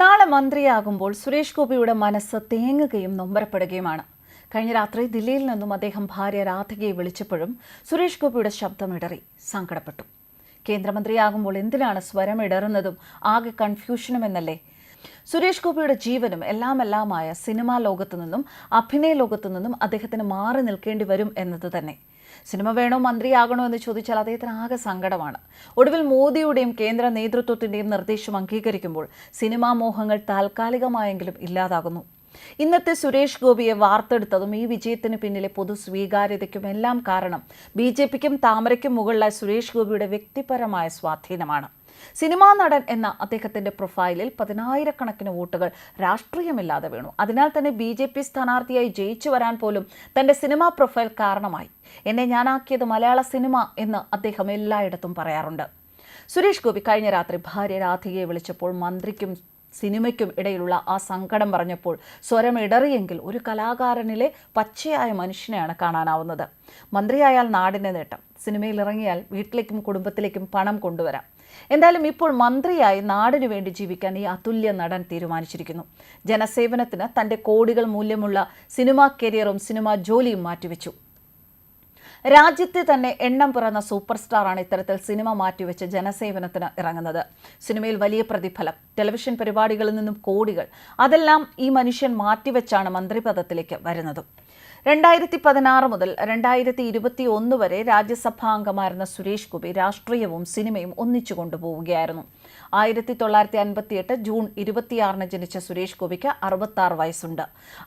നാളെ മന്ത്രിയാകുമ്പോൾ സുരേഷ് ഗോപിയുടെ മനസ്സ് തേങ്ങുകയും നൊമ്പരപ്പെടുകയുമാണ്. കഴിഞ്ഞ രാത്രി ദില്ലിയിൽ നിന്നും അദ്ദേഹം ഭാര്യ രാധികയെ വിളിച്ചപ്പോഴും സുരേഷ് ഗോപിയുടെ ശബ്ദം ഇടറി സങ്കടപ്പെട്ടു. കേന്ദ്രമന്ത്രിയാകുമ്പോൾ എന്തിനാണ് സ്വരം ഇടറുന്നതും ആകെ കൺഫ്യൂഷനുമെന്നല്ലേ? സുരേഷ് ഗോപിയുടെ ജീവനും എല്ലാം എല്ലാമായ സിനിമാ ലോകത്തു നിന്നും അഭിനയ ലോകത്തു നിന്നും അദ്ദേഹത്തിന് മാറി നിൽക്കേണ്ടി വരും എന്നത് തന്നെ. സിനിമ വേണോ മന്ത്രിയാകണോ എന്ന് ചോദിച്ചാൽ അദ്ദേഹത്തിന് ആകെ സങ്കടമാണ്. ഒടുവിൽ മോദിയുടെയും കേന്ദ്ര നേതൃത്വത്തിന്റെയും നിർദ്ദേശം അംഗീകരിക്കുമ്പോൾ സിനിമാ മോഹങ്ങൾ താൽക്കാലികമായെങ്കിലും ഇല്ലാതാകുന്നു. ഇന്നത്തെ സുരേഷ് ഗോപിയെ വാർത്തെടുത്തതും ഈ വിജയത്തിന് പിന്നിലെ പൊതു സ്വീകാര്യതയ്ക്കും എല്ലാം കാരണം ബി ജെ പിക്കും താമരയ്ക്കും മുകളിലായി സുരേഷ് ഗോപിയുടെ വ്യക്തിപരമായ സ്വാധീനമാണ്. സിനിമാ നടൻ എന്ന അദ്ദേഹത്തിന്റെ പ്രൊഫൈലിൽ പതിനായിരക്കണക്കിന് വോട്ടുകൾ രാഷ്ട്രീയമില്ലാതെ വീണു. അതിനാൽ തന്നെ ബി ജെ പി സ്ഥാനാർത്ഥിയായി ജയിച്ചു വരാൻ പോലും തന്റെ സിനിമാ പ്രൊഫൈൽ കാരണമായി. എന്നെ ഞാനാക്കിയത് മലയാള സിനിമ എന്ന് അദ്ദേഹം എല്ലായിടത്തും പറയാറുണ്ട്. സുരേഷ് ഗോപി കഴിഞ്ഞ രാത്രി ഭാര്യ രാധികയെ വിളിച്ചപ്പോൾ മന്ത്രിക്കും സിനിമയ്ക്കും ഇടയിലുള്ള ആ സങ്കടം പറഞ്ഞപ്പോൾ സ്വരം ഇടറിയെങ്കിൽ ഒരു കലാകാരനിലെ പച്ചയായ മനുഷ്യനെയാണ് കാണാനാവുന്നത്. മന്ത്രിയായാൽ നാടിന്റെ നേട്ടം. സിനിമയിൽ ഇറങ്ങിയാൽ വീട്ടിലേക്കും കുടുംബത്തിലേക്കും പണം കൊണ്ടുവരാം. എന്തായാലും ഇപ്പോൾ മന്ത്രിയായി നാടിനു വേണ്ടി ജീവിക്കാൻ ഈ അതുല്യ നടൻ തീരുമാനിച്ചിരിക്കുന്നു. ജനസേവനത്തിന് തന്റെ കോടികൾ മൂല്യമുള്ള സിനിമാ കരിയറും സിനിമാ ജോലിയും മാറ്റിവെച്ചു. രാജ്യത്തെ തന്നെ എണ്ണം പിറന്ന സൂപ്പർ സ്റ്റാറാണ് ഇത്തരത്തിൽ സിനിമ മാറ്റിവെച്ച് ജനസേവനത്തിന് ഇറങ്ങുന്നത്. സിനിമയിൽ വലിയ പ്രതിഫലം. ടെലിവിഷൻ പരിപാടികളിൽ നിന്നും കോടികൾ. അതെല്ലാം ഈ മനുഷ്യൻ മാറ്റിവെച്ചാണ് മന്ത്രിപദത്തിലേക്ക് വരുന്നതും. രണ്ടായിരത്തി പതിനാറ് മുതൽ രണ്ടായിരത്തി ഇരുപത്തി ഒന്ന് വരെ രാജ്യസഭാംഗമായിരുന്ന സുരേഷ് ഗോപി രാഷ്ട്രീയവും സിനിമയും ഒന്നിച്ചു കൊണ്ടുപോവുകയായിരുന്നു. ആയിരത്തി തൊള്ളായിരത്തി അൻപത്തിയെട്ട് ജൂൺ ഇരുപത്തിയാറിന് ജനിച്ച സുരേഷ് ഗോപിക്ക് അറുപത്തി ആറ് വയസ്സുണ്ട്.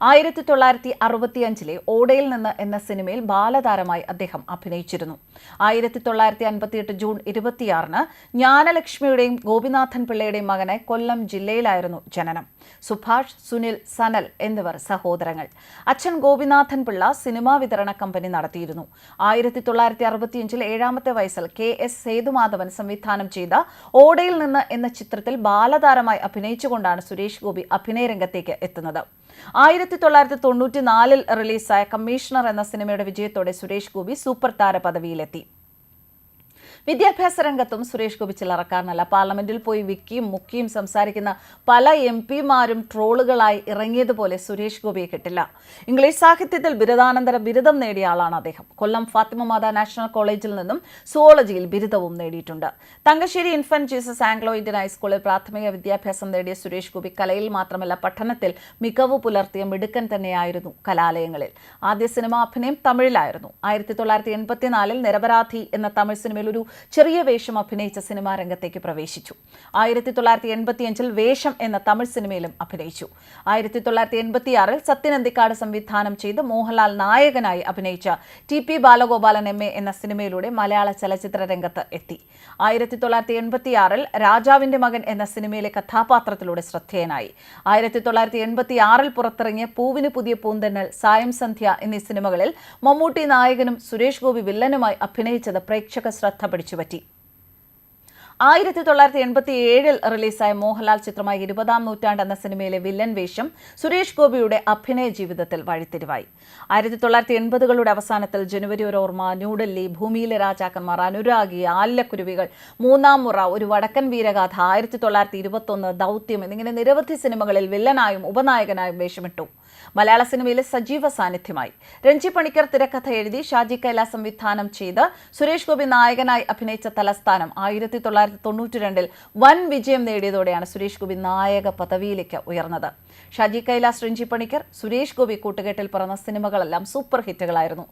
ആയിരത്തി തൊള്ളായിരത്തി അറുപത്തിയഞ്ചിലെ ഓടയിൽ നിന്ന് എന്ന സിനിമയിൽ ബാലതാരമായി അദ്ദേഹം അഭിനയിച്ചിരുന്നു. ആയിരത്തി തൊള്ളായിരത്തി അൻപത്തിയെട്ട് ജൂൺ ഇരുപത്തിയാറിന് ജ്ഞാനലക്ഷ്മിയുടെയും ഗോപിനാഥൻ പിള്ളയുടെയും മകനെ കൊല്ലം ജില്ലയിലായിരുന്നു ജനനം. സുഭാഷ് സുനിൽ സനൽ എന്നിവർ സഹോദരങ്ങൾ. അച്ഛൻ ഗോപിനാഥൻ പിള്ള സിനിമാ വിതരണ കമ്പനി നടത്തിയിരുന്നു. ആയിരത്തി തൊള്ളായിരത്തി അറുപത്തിയഞ്ചിൽ ഏഴാമത്തെ വയസ്സിൽ കെ എസ് സേതുമാധവൻ സംവിധാനം ചെയ്ത ഓടയിൽ നിന്ന് എന്ന ചിത്രത്തിൽ ബാലതാരമായി അഭിനയിച്ചുകൊണ്ടാണ് സുരേഷ് ഗോപി അഭിനയ രംഗത്തേക്ക് എത്തുന്നത്. ആയിരത്തി തൊള്ളായിരത്തി തൊണ്ണൂറ്റി നാലിൽ റിലീസായ കമ്മീഷണർ എന്ന സിനിമയുടെ വിജയത്തോടെ സുരേഷ് ഗോപി സൂപ്പർ താര പദവിയിലെത്തി വിദ്യാഭ്യാസ രംഗത്തും സുരേഷ് ഗോപി ചിലറക്കാരനല്ല പാർലമെന്റിൽ പോയി വിക്കിയും മുക്കിയും സംസാരിക്കുന്ന പല എം പിമാരും ട്രോളുകളായി ഇറങ്ങിയതുപോലെ സുരേഷ് ഗോപിയെ കിട്ടില്ല. ഇംഗ്ലീഷ് സാഹിത്യത്തിൽ ബിരുദാനന്തര ബിരുദം നേടിയ ആളാണ് അദ്ദേഹം. കൊല്ലം ഫാത്തിമ മാതാ നാഷണൽ കോളേജിൽ നിന്നും സുവോളജിയിൽ ബിരുദവും നേടിയിട്ടുണ്ട്. Thangassery infant Jesus Anglo Indian ഹൈസ്കൂളിൽ പ്രാഥമിക വിദ്യാഭ്യാസം നേടിയ സുരേഷ് ഗോപി കലയിൽ മാത്രമല്ല പഠനത്തിൽ മികവ് പുലർത്തിയ മിടുക്കൻ തന്നെയായിരുന്നു കലാലയങ്ങളിൽ. ആദ്യ സിനിമാ അഭിനയം തമിഴിലായിരുന്നു. ആയിരത്തി തൊള്ളായിരത്തി എൺപത്തിനാലിൽ നിരപരാധി എന്ന തമിഴ് സിനിമയിൽ ഒരു ചെറിയ വേഷം അഭിനയിച്ച സിനിമാ രംഗത്തേക്ക് പ്രവേശിച്ചു. ആയിരത്തി തൊള്ളായിരത്തി എൺപത്തിയഞ്ചിൽ വേഷം എന്ന തമിഴ് സിനിമയിലും അഭിനയിച്ചു. ആയിരത്തി തൊള്ളായിരത്തി എൺപത്തിയാറിൽ സത്യനന്ദിക്കാട് സംവിധാനം ചെയ്ത് മോഹൻലാൽ നായകനായി അഭിനയിച്ച T P Balagopalan M A എന്ന സിനിമയിലൂടെ മലയാള ചലച്ചിത്ര രംഗത്ത് എത്തി. ആയിരത്തി തൊള്ളായിരത്തി എൺപത്തിയാറിൽ രാജാവിന്റെ മകൻ എന്ന സിനിമയിലെ കഥാപാത്രത്തിലൂടെ ശ്രദ്ധേയനായി. ആയിരത്തി തൊള്ളായിരത്തി എൺപത്തിയാറിൽ പുറത്തിറങ്ങിയ പൂവിന് പുതിയ പൂന്തന്നൽ സായം സന്ധ്യ എന്നീ സിനിമകളിൽ മമ്മൂട്ടി നായകനും സുരേഷ് ഗോപി വില്ലനുമായി അഭിനയിച്ചത് പ്രേക്ഷക ശ്രദ്ധ പിടിച്ചുപറ്റി ആയിരത്തി തൊള്ളായിരത്തി എൺപത്തി ഏഴിൽ റിലീസായ മോഹൻലാൽ ചിത്രമായ ഇരുപതാം നൂറ്റാണ്ട് എന്ന സിനിമയിലെ വില്ലൻ വേഷം സുരേഷ് ഗോപിയുടെ അഭിനയ ജീവിതത്തിൽ വഴിത്തിരിവായി. ആയിരത്തി തൊള്ളായിരത്തി എൺപതുകളുടെ അവസാനത്തിൽ ജനുവരി ഒരു ഓർമ്മ ന്യൂഡൽഹി ഭൂമിയിലെ രാജാക്കന്മാർ അനുരാഗി ആല്ലക്കുരുവികൾ മൂന്നാം മുറ ഒരു വടക്കൻ വീരഗാഥ ആയിരത്തി തൊള്ളായിരത്തി ഇരുപത്തൊന്ന് ദൗത്യം എന്നിങ്ങനെ നിരവധി സിനിമകളിൽ വില്ലനായും ഉപനായകനായും വേഷമിട്ടു. മലയാള സിനിമയിലെ സജീവ സാന്നിധ്യമായി. രഞ്ജി പണിക്കർ തിരക്കഥ എഴുതി ഷാജി കൈലാസ് സംവിധാനം ചെയ്ത് സുരേഷ് ഗോപി നായകനായി അഭിനയിച്ച തലസ്ഥാനം ആയിരത്തി തൊള്ളായിരത്തി തൊണ്ണൂറ്റി രണ്ടിൽ വൻ വിജയം നേടിയതോടെയാണ് സുരേഷ് ഗോപി നായക പദവിയിലേക്ക് ഉയർന്നത്. ഷാജി കൈലാസ് രഞ്ജി പണിക്കർ സുരേഷ് ഗോപി കൂട്ടുകെട്ടിൽ പറഞ്ഞ സിനിമകളെല്ലാം സൂപ്പർ ഹിറ്റുകളായിരുന്നു.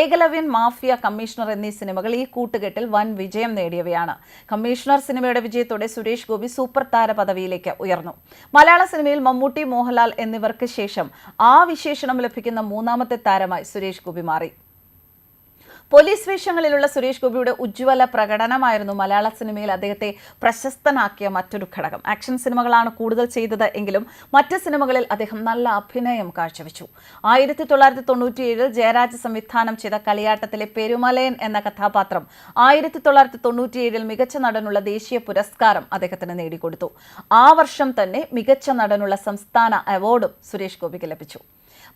ഏകലവ്യൻ മാഫിയ കമ്മീഷണർ എന്നീ സിനിമകൾ ഈ കൂട്ടുകെട്ടിൽ വൻ വിജയം നേടിയവയാണ്. കമ്മീഷണർ സിനിമയുടെ വിജയത്തോടെ സുരേഷ് ഗോപി സൂപ്പർ താര പദവിയിലേക്ക് ഉയർന്നു. മലയാള സിനിമയിൽ മമ്മൂട്ടി മോഹൻലാൽ എന്നിവർക്ക് ശേഷം ആ വിശേഷണം ലഭിക്കുന്ന മൂന്നാമത്തെ താരമായി സുരേഷ് ഗോപി മാറി. പോലീസ് വേഷങ്ങളിലുള്ള സുരേഷ് ഗോപിയുടെ ഉജ്ജ്വല പ്രകടനമായിരുന്നു മലയാള സിനിമയിൽ അദ്ദേഹത്തെ പ്രശസ്തനാക്കിയ മറ്റൊരു ഘടകം. ആക്ഷൻ സിനിമകളാണ് കൂടുതൽ ചെയ്തത് എങ്കിലും മറ്റ് സിനിമകളിൽ അദ്ദേഹം നല്ല അഭിനയം കാഴ്ചവെച്ചു. ആയിരത്തി തൊള്ളായിരത്തി തൊണ്ണൂറ്റിയേഴിൽ ജയരാജ് സംവിധാനം ചെയ്ത കളിയാട്ടത്തിലെ പെരുമലയൻ എന്ന കഥാപാത്രം ആയിരത്തി തൊള്ളായിരത്തി തൊണ്ണൂറ്റിയേഴിൽ മികച്ച നടനുള്ള ദേശീയ പുരസ്കാരം അദ്ദേഹത്തിന് നേടിക്കൊടുത്തു. ആ വർഷം തന്നെ മികച്ച നടനുള്ള സംസ്ഥാന അവാർഡും സുരേഷ് ഗോപിക്ക് ലഭിച്ചു.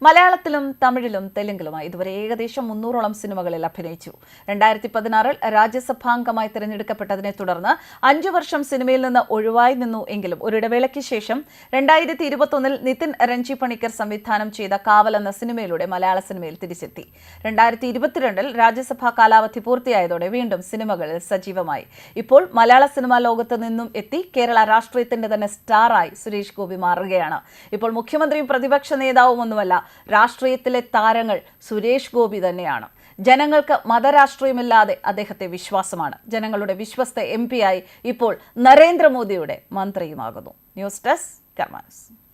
മലയാളത്തിലും തമിഴിലും തെലുങ്കിലുമായി ഇതുവരെ ഏകദേശം മുന്നൂറോളം സിനിമകളിൽ അഭിനയിച്ചു. രണ്ടായിരത്തി പതിനാറിൽ രാജ്യസഭാംഗമായി തിരഞ്ഞെടുക്കപ്പെട്ടതിനെ തുടർന്ന് അഞ്ചു വർഷം സിനിമയിൽ നിന്ന് ഒഴിവായി നിന്നു എങ്കിലും ഒരിടവേളയ്ക്ക് ശേഷം രണ്ടായിരത്തി ഇരുപത്തൊന്നിൽ നിതിൻ രഞ്ജി പണിക്കർ സംവിധാനം ചെയ്ത കാവൽ എന്ന സിനിമയിലൂടെ മലയാള സിനിമയിൽ തിരിച്ചെത്തി. രണ്ടായിരത്തി ഇരുപത്തിരണ്ടിൽ രാജ്യസഭാ കാലാവധി പൂർത്തിയായതോടെ വീണ്ടും സിനിമകളിൽ സജീവമായി. ഇപ്പോൾ മലയാള സിനിമാ ലോകത്ത് നിന്നും എത്തി കേരള രാഷ്ട്രീയത്തിന്റെ തന്നെ സ്റ്റാറായി സുരേഷ് ഗോപി മാറുകയാണ്. ഇപ്പോൾ മുഖ്യമന്ത്രിയും പ്രതിപക്ഷ നേതാവും ഒന്നുമല്ല രാഷ്ട്രീയത്തിലെ താരങ്ങൾ സുരേഷ് ഗോപി തന്നെയാണ്. ജനങ്ങൾക്ക് മതരാഷ്ട്രീയമില്ലാതെ അദ്ദേഹത്തെ വിശ്വാസമാണ്. ജനങ്ങളുടെ വിശ്വസ്ത എം ആയി ഇപ്പോൾ നരേന്ദ്രമോദിയുടെ മന്ത്രിയുമാകുന്നു. News desk കർമാനസ്.